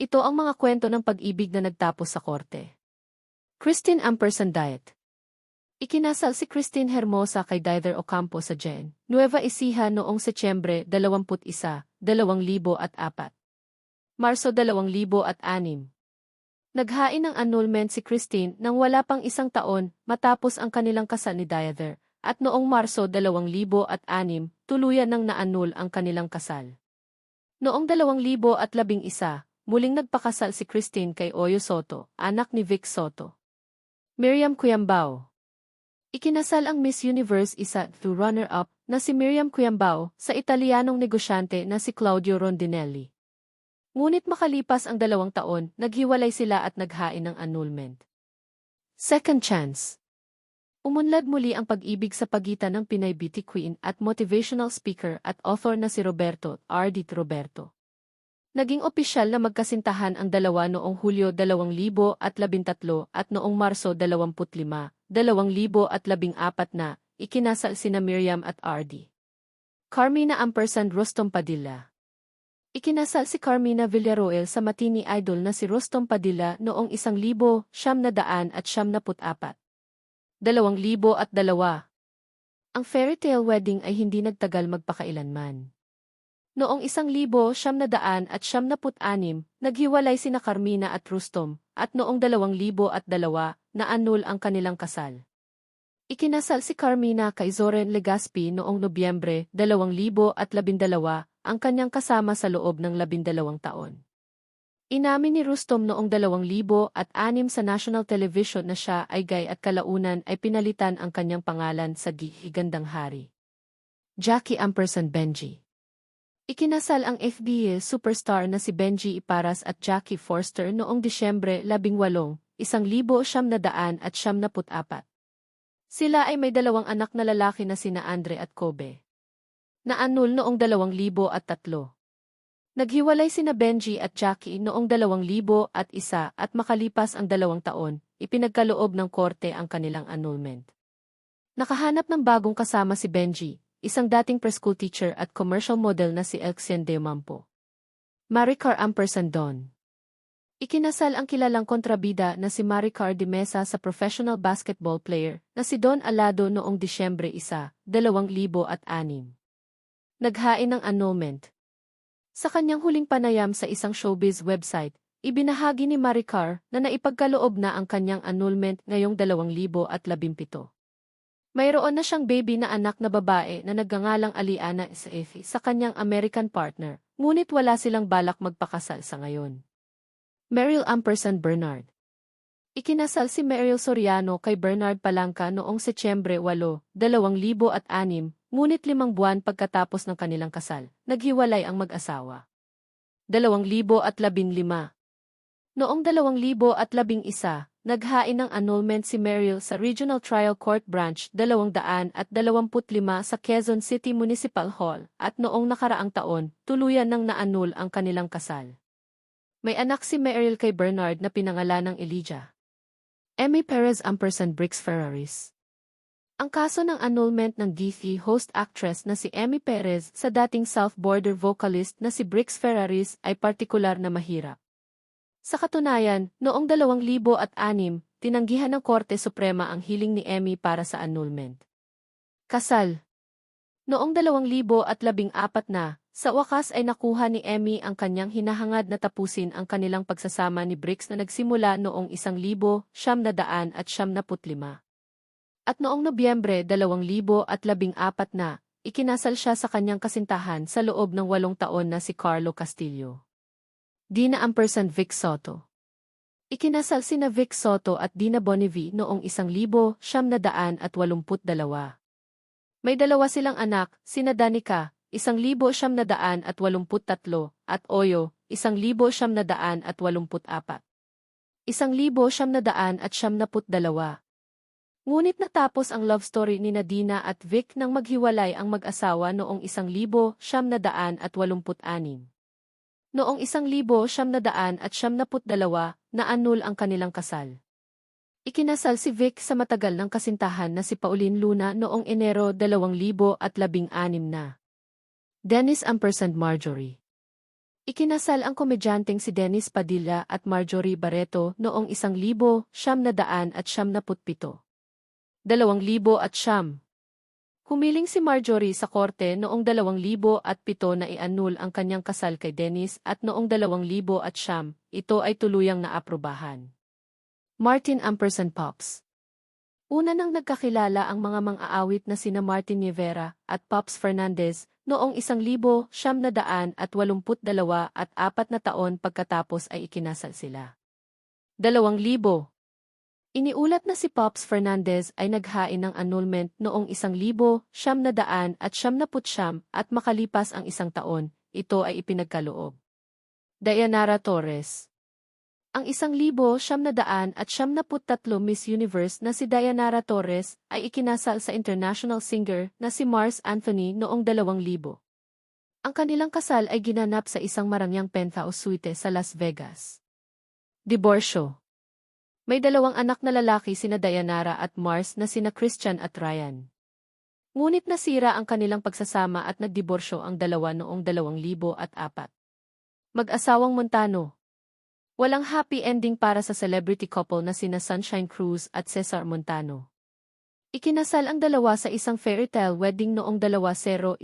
Ito ang mga kwento ng pag-ibig na nagtapos sa korte. Christine Ampersand Diet Ikinasal si Christine Hermosa kay Dider Ocampo sa Gen. Nueva Ecija noong Setyembre 21, 2004. Marso 2006. Naghain ng annulment si Christine nang wala pang isang taon matapos ang kanilang kasal ni Diether, at noong Marso 2006 tuluyan nang naanul ang kanilang kasal. Noong 2011, muling nagpakasal si Christine kay Oyo Soto, anak ni Vic Soto. Miriam Cuyambao Ikinasal ang Miss Universe isa through runner-up na si Miriam Cuyambao sa Italianong negosyante na si Claudio Rondinelli. Ngunit makalipas ang dalawang taon, naghiwalay sila at naghain ng annulment. Second chance Umunlad muli ang pag-ibig sa pagitan ng Pinay beauty queen at motivational speaker at author na si Roberto R. Roberto. Naging opisyal na magkasintahan ang dalawa noong Hulyo 2013 at noong Marso 25, 2014 na, ikinasal sina Miriam at Ardi. Carmina Ampersand Rostom Padilla Ikinasal si Carmina Villaroel sa matini idol na si Rostom Padilla noong 1,000 siyam na daan at dalawa. Ang fairy tale wedding ay hindi nagtagal magpakailanman. Noong isang libo siyam na daan at siyam na put-anim, naghiwalay sina Carmina at Rustom, at noong dalawang libo at dalawa, naanul ang kanilang kasal. Ikinasal si Carmina kay Zoren Legaspi noong Nobyembre 2012 ang kanyang kasama sa loob ng labindalawang taon. Inamin ni Rustom noong 2006 sa national television na siya ay gay at kalaunan ay pinalitan ang kanyang pangalan sa Gihigandang Hari. Jackie Ampersand Benji Ikinasal ang FBA superstar na si Benji Iparas at Jackie Forster noong Disyembre 18, 1974. Sila ay may dalawang anak na lalaki na sina Andre at Kobe. Naanul noong 2003. Naghiwalay sina Benji at Jackie noong 2001 at makalipas ang dalawang taon, ipinagkaloob ng korte ang kanilang annulment. Nakahanap ng bagong kasama si Benji, isang dating preschool teacher at commercial model na si Elxien De Mampo. Maricar Ampersand Don Ikinasal ang kilalang kontrabida na si Maricar de Mesa sa professional basketball player na si Don Alado noong Disyembre 1, 2006. Naghain ng annulment. Sa kanyang huling panayam sa isang showbiz website, ibinahagi ni Maricar na naipagkaloob na ang kanyang annulment ngayong 2017. Mayroon na siyang baby na anak na babae na nagngangalang Aliana Efi sa kanyang American partner, ngunit wala silang balak magpakasal sa ngayon. Meryl Ampersand Bernard Ikinasal si Meryl Soriano kay Bernard Palangka noong Setyembre 8, 2006, ngunit limang buwan pagkatapos ng kanilang kasal, naghiwalay ang mag-asawa. 2015 Noong 2011, Naghain ng annulment si Meryl sa Regional Trial Court Branch 225 sa Quezon City Municipal Hall at noong nakaraang taon, tuluyan ng naanul ang kanilang kasal. May anak si Meryl kay Bernard na pinangalan ng Elijah. Emmy Perez Ampersand Bricks Ferraris Ang kaso ng annulment ng DC host actress na si Emmy Perez sa dating South Border vocalist na si Bricks Ferraris ay partikular na mahirap. Sa katunayan, noong 2006, tinanggihan ng Korte Suprema ang hiling ni Emmy para sa annulment. Kasal Noong 2014 na, sa wakas ay nakuha ni Emmy ang kanyang hinahangad na tapusin ang kanilang pagsasama ni Briggs na nagsimula noong 1,000 siyam na daan at siyam na putlima. At noong Nobyembre 2014 na, ikinasal siya sa kanyang kasintahan sa loob ng walong taon na si Carlo Castillo. Dina Ampersand Vic Soto Ikinasal sina Vic Soto at Dina Bonivi noong 1982. May dalawa silang anak, sina Danica, 1983 at Oyo, 1984. 1972. Ngunit natapos ang love story ni Nadina at Vic nang maghiwalay ang mag-asawa noong 1986. Noong isang libo siyam na daan at siyam na dalawa, naanul ang kanilang kasal. Ikinasal si Vic sa matagal ng kasintahan na si Pauline Luna noong Enero 2016 na. Dennis Ampersand Marjorie Ikinasal ang komedyanteng si Dennis Padilla at Marjorie Barreto noong isang libo, siyam na daan at siyam na putpito. Dalawang libo at siyam. Humiling si Marjorie sa korte noong dalawang libo at pito na ianul ang kanyang kasal kay Dennis at noong dalawang libo at siyam, ito ay tuluyang naaprubahan. Martin Ampersand Pops Una nang nagkakilala ang mga mang-aawit na sina Martin Rivera at Pops Fernandez noong isang libo, siyam na daan at apat na taon pagkatapos ay ikinasal sila. Dalawang libo. Iniulat na si Pops Fernandez ay naghain ng annulment noong isang libo, siyam na daan at siyam na putsyam at makalipas ang isang taon, ito ay ipinagkaloob. Dayanara Torres ang isang libo siyam na daan at siyam na tatlo Miss Universe na si Dayanara Torres ay ikinasal sa international singer na si Mars Anthony noong dalawang libo. Ang kanilang kasal ay ginanap sa isang marangyang penthouse suite sa Las Vegas. Diborsyo May dalawang anak na lalaki sina Dayanara at Mars na sina Christian at Ryan. Ngunit nasira ang kanilang pagsasama at nagdiborsyo ang dalawa noong dalawang libo at apat. Mag-asawang Montano Walang happy ending para sa celebrity couple na sina Sunshine Cruz at Cesar Montano. Ikinasal ang dalawa sa isang fairytale wedding noong 2010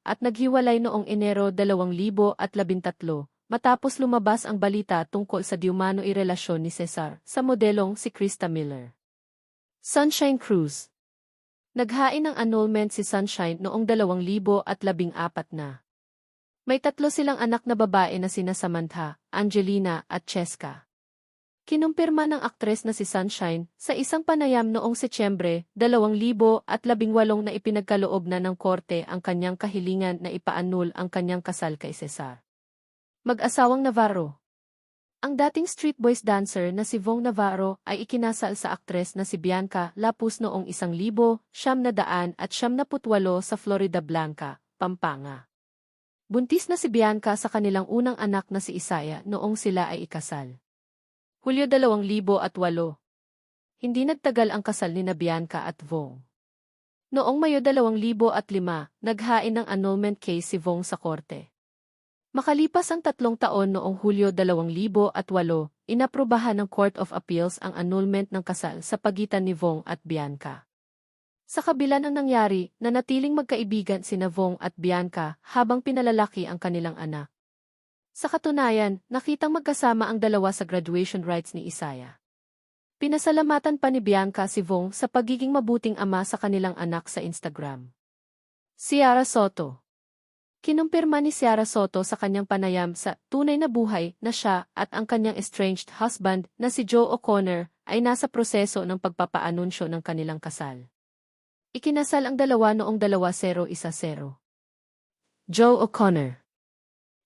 at naghiwalay noong Enero 2013 matapos lumabas ang balita tungkol sa diumano irelasyon ni Cesar sa modelong si Krista Miller. Sunshine Cruz Naghain ng annulment si Sunshine noong 2014 na. May tatlo silang anak na babae na sina Samantha, Angelina at Cheska. Kinumpirma ng aktres na si Sunshine sa isang panayam noong Setyembre 2018 na ipinagkaloob na ng korte ang kanyang kahilingan na ipaanul ang kanyang kasal kay Cesar. Mag-asawang Navarro Ang dating street boys dancer na si Vong Navarro ay ikinasal sa aktres na si Bianca Lapus noong isang libo, siyam na daan at siyam na putwalo sa Florida Blanca, Pampanga. Buntis na si Bianca sa kanilang unang anak na si Isaya noong sila ay ikasal. Hulyo 2008. Hindi nagtagal ang kasal ni na Bianca at Vong. Noong Mayo 2005, naghain ng annulment case si Vong sa korte. Makalipas ang tatlong taon noong Hulyo 2008, inaprubahan ng Court of Appeals ang annulment ng kasal sa pagitan ni Vong at Bianca. Sa kabila ng nangyari, nanatiling magkaibigan si Navong at Bianca habang pinalalaki ang kanilang anak. Sa katunayan, nakitang magkasama ang dalawa sa graduation rites ni Isaya. Pinasalamatan pa ni Bianca si Vong sa pagiging mabuting ama sa kanilang anak sa Instagram. Ciara Soto Kinumpirma ni Ciara Soto sa kanyang panayam sa tunay na buhay na siya at ang kanyang estranged husband na si Joe O'Connor ay nasa proseso ng pagpapaanunsyo ng kanilang kasal. Ikinasal ang dalawa noong 2010. Joe O'Connor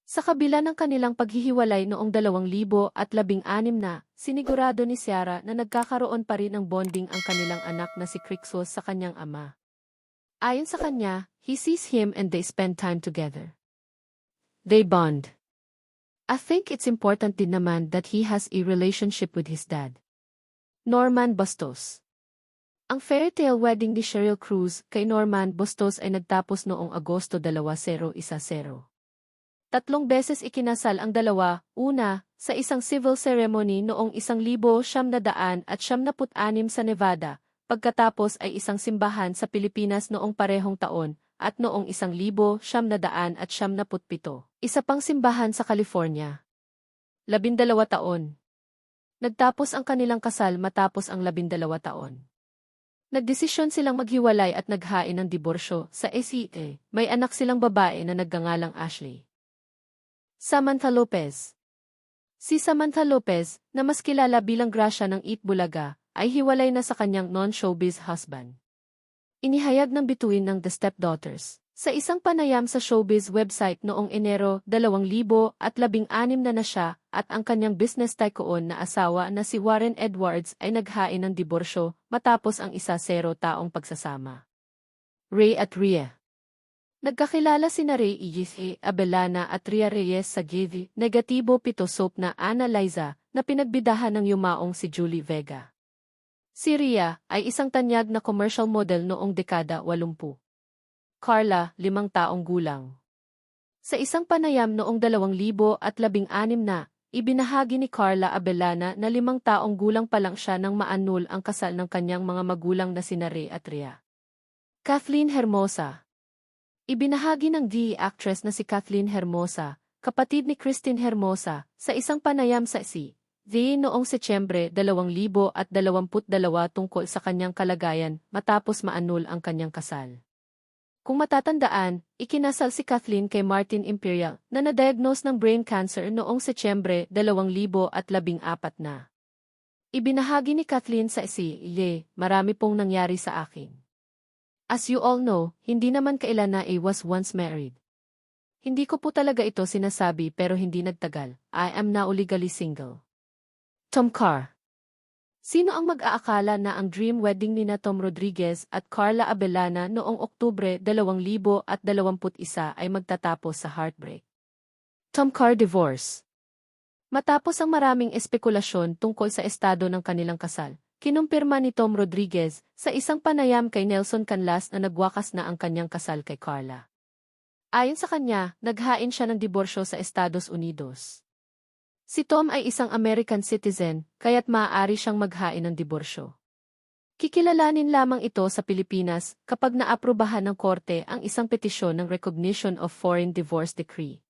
Sa kabila ng kanilang paghihiwalay noong 2016 na, sinigurado ni Ciara na nagkakaroon pa rin ng bonding ang kanilang anak na si Crixos sa kanyang ama. Ayon sa kanya, he sees him and they spend time together. They bond. I think it's important din naman that he has a relationship with his dad. Norman Bastos ang fairytale wedding ni Sheryl Cruz kay Norman Bustos ay nagtapos noong Agosto 2010. Tatlong beses ikinasal ang dalawa, una, sa isang civil ceremony noong isang libo siyam na daan at siyam na put-anim sa Nevada, pagkatapos ay isang simbahan sa Pilipinas noong parehong taon, at noong isang libo siyam na daan at siyam na putpito, isa pang simbahan sa California. Labindalawa taon. Nagtapos ang kanilang kasal matapos ang labindalawa taon. Nagdesisyon silang maghiwalay at naghain ng diborsyo sa SEA. May anak silang babae na naggangalang Ashley. Samantha Lopez Si Samantha Lopez, na mas kilala bilang Gracia ng Eat Bulaga, ay hiwalay na sa kanyang non-showbiz husband. Inihayag ng bituin ng The Stepdaughters. Sa isang panayam sa showbiz website noong Enero 2016 na na siya at ang kanyang business tycoon na asawa na si Warren Edwards ay naghain ng diborsyo matapos ang isa-zero taong pagsasama. Ray at Rhea Nagkakilala sina Ray Iyisi, Abelana at Ria Reyes sa Givi, negatibo pito soap na Ana Liza, na pinagbidahan ng yumaong si Julie Vega. Si Ria ay isang tanyag na commercial model noong dekada 80. Carla, limang taong gulang. Sa isang panayam noong 2016 na, ibinahagi ni Carla Abellana na limang taong gulang pa lang siya nang maanul ang kasal ng kanyang mga magulang na sina Ray at Rhea. Kathleen Hermosa Ibinahagi ng DE actress na si Kathleen Hermosa, kapatid ni Christine Hermosa, sa isang panayam sa si The noong Setyembre 2022 tungkol sa kanyang kalagayan matapos maanul ang kanyang kasal. Kung matatandaan, ikinasal si Kathleen kay Martin Imperial na na-diagnose ng brain cancer noong Setyembre 2014 na. Ibinahagi ni Kathleen sa si Le, marami pong nangyari sa akin. As you all know, hindi naman kailan na I was once married. Hindi ko po talaga ito sinasabi pero hindi nagtagal. I am now legally single. Tom Carr Sino ang mag-aakala na ang dream wedding ni na Tom Rodriguez at Carla Abellana noong Oktubre 2021 ay magtatapos sa heartbreak? Tom Carr divorce Matapos ang maraming espekulasyon tungkol sa estado ng kanilang kasal, kinumpirma ni Tom Rodriguez sa isang panayam kay Nelson Canlas na nagwakas na ang kanyang kasal kay Carla. Ayon sa kanya, naghain siya ng diborsyo sa Estados Unidos. Si Tom ay isang American citizen, kaya't maaari siyang maghain ng diborsyo. Kikilalanin lamang ito sa Pilipinas kapag naaprubahan ng korte ang isang petisyon ng Recognition of Foreign Divorce Decree.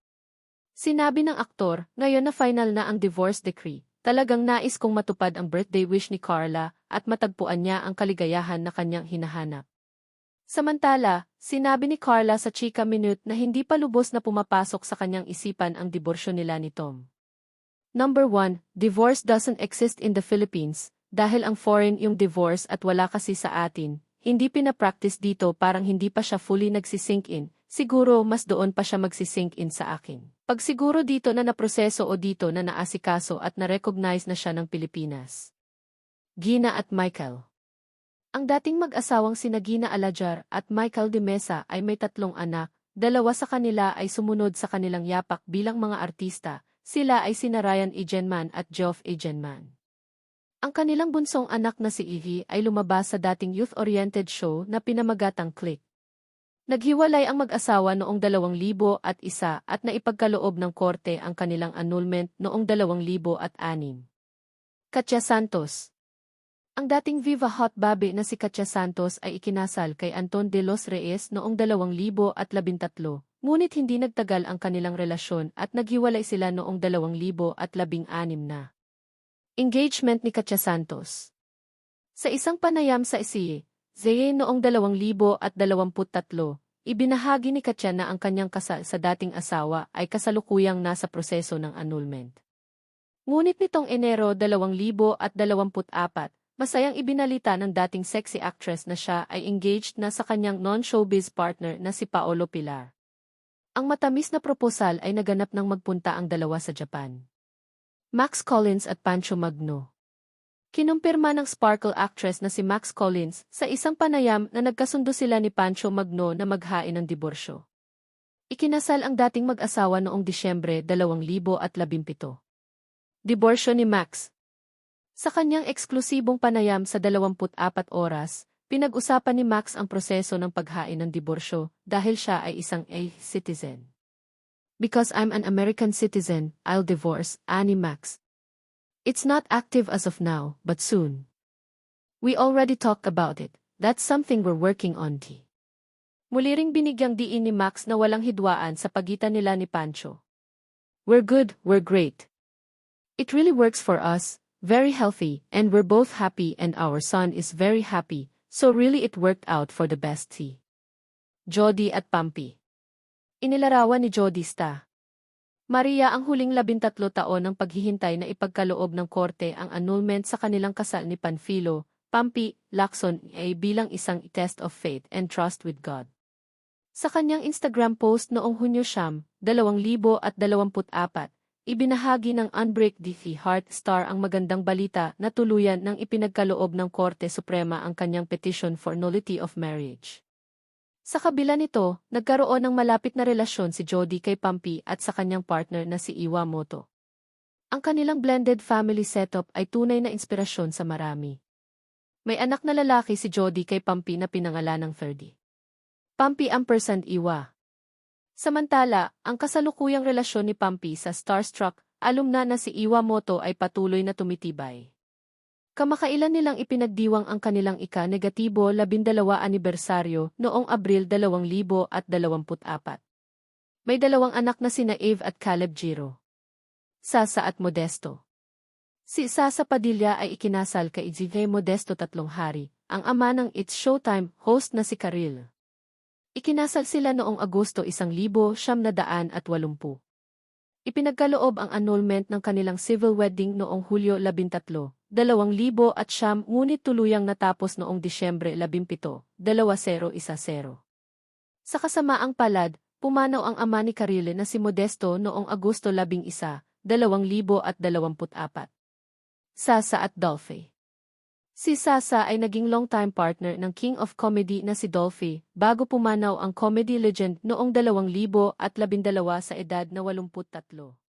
Sinabi ng aktor, ngayon na final na ang divorce decree, talagang nais kong matupad ang birthday wish ni Carla at matagpuan niya ang kaligayahan na kanyang hinahanap. Samantala, sinabi ni Carla sa Chika Minute na hindi pa lubos na pumapasok sa kanyang isipan ang diborsyo nila ni Tom. Number 1, divorce doesn't exist in the Philippines, dahil ang foreign yung divorce at wala kasi sa atin, hindi pinapractice dito parang hindi pa siya fully nagsisink in, siguro mas doon pa siya magsisink in sa akin. Pag siguro dito na naproseso o dito na naasikaso at na-recognize na siya ng Pilipinas. Gina at Michael. Ang dating mag-asawang sina Gina Alajar at Michael de Mesa ay may tatlong anak, dalawa sa kanila ay sumunod sa kanilang yapak bilang mga artista, sila ay sina Ryan Egenman at Geoff Egenman. Ang kanilang bunsong anak na si Evie ay lumabas sa dating youth-oriented show na pinamagatang Click. Naghiwalay ang mag-asawa noong 2001 at naipagkaloob ng korte ang kanilang annulment noong 2006. Katya Santos Ang dating Viva Hot Babe na si Katya Santos ay ikinasal kay Anton de los Reyes noong 2013 Ngunit hindi nagtagal ang kanilang relasyon at naghiwalay sila noong 2016 na. Engagement ni Katya Santos Sa isang panayam sa ICIE, Zeye noong 2023, ibinahagi ni Katya na ang kanyang kasal sa dating asawa ay kasalukuyang nasa proseso ng annulment. Ngunit nitong Enero 2024, masayang ibinalita ng dating sexy actress na siya ay engaged na sa kanyang non-showbiz partner na si Paolo Pilar. Ang matamis na proposal ay naganap nang magpunta ang dalawa sa Japan. Max Collins at Pancho Magno. Kinumpirma ng Sparkle actress na si Max Collins sa isang panayam na nagkasundo sila ni Pancho Magno na maghain ng diborsyo. Ikinasal ang dating mag-asawa noong Disyembre 2017. Diborsyo ni Max. Sa kanyang eksklusibong panayam sa 24 oras, Pinag-usapan ni Max ang proseso ng paghain ng diborsyo dahil siya ay isang A citizen. Because I'm an American citizen, I'll divorce, ani Max. It's not active as of now, but soon. We already talked about it. That's something we're working on. T. Muli ring binigyang diin ni Max na walang hidwaan sa pagitan nila ni Pancho. We're good, we're great. It really works for us, very healthy, and we're both happy and our son is very happy, So really it worked out for the best tea. Jody at Pampi Inilarawan ni Jody Sta. Maria ang huling labintatlo taon ng paghihintay na ipagkaloob ng korte ang annulment sa kanilang kasal ni Panfilo, Pampi, Lacson ay bilang isang test of faith and trust with God. Sa kanyang Instagram post noong Hunyo Siyam, 2024, Ibinahagi ng Unbreak DV Heart Star ang magandang balita na tuluyan ng ipinagkaloob ng Korte Suprema ang kanyang petition for nullity of marriage. Sa kabila nito, nagkaroon ng malapit na relasyon si Jody kay Pampi at sa kanyang partner na si Iwamoto. Ang kanilang blended family setup ay tunay na inspirasyon sa marami. May anak na lalaki si Jody kay Pampi na pinangalan ng Ferdy. Pampi Ampersand Iwa Samantala, ang kasalukuyang relasyon ni Pampi sa Starstruck, alumna na si Iwamoto ay patuloy na tumitibay. Kamakailan nilang ipinagdiwang ang kanilang ika-negatibo labindalawa anibersaryo noong Abril 2024. May dalawang anak na sina Eve at Caleb Giro. Sasa at Modesto. Si Sasa Padilla ay ikinasal kay J.V. Modesto tatlong hari, ang ama ng It's Showtime host na si Karil. Ikinasal sila noong Agosto 1980. Ipinagkaloob ang annulment ng kanilang civil wedding noong Hulyo 13, 2000 at siyam ngunit tuluyang natapos noong Disyembre 17, 2010. Sa kasamaang palad, pumanaw ang ama ni Carile na si Modesto noong Agosto 11, 2024. Sasa at Dolphy Si Sasa ay naging long-time partner ng King of Comedy na si Dolphy bago pumanaw ang comedy legend noong 2012 sa edad na 83.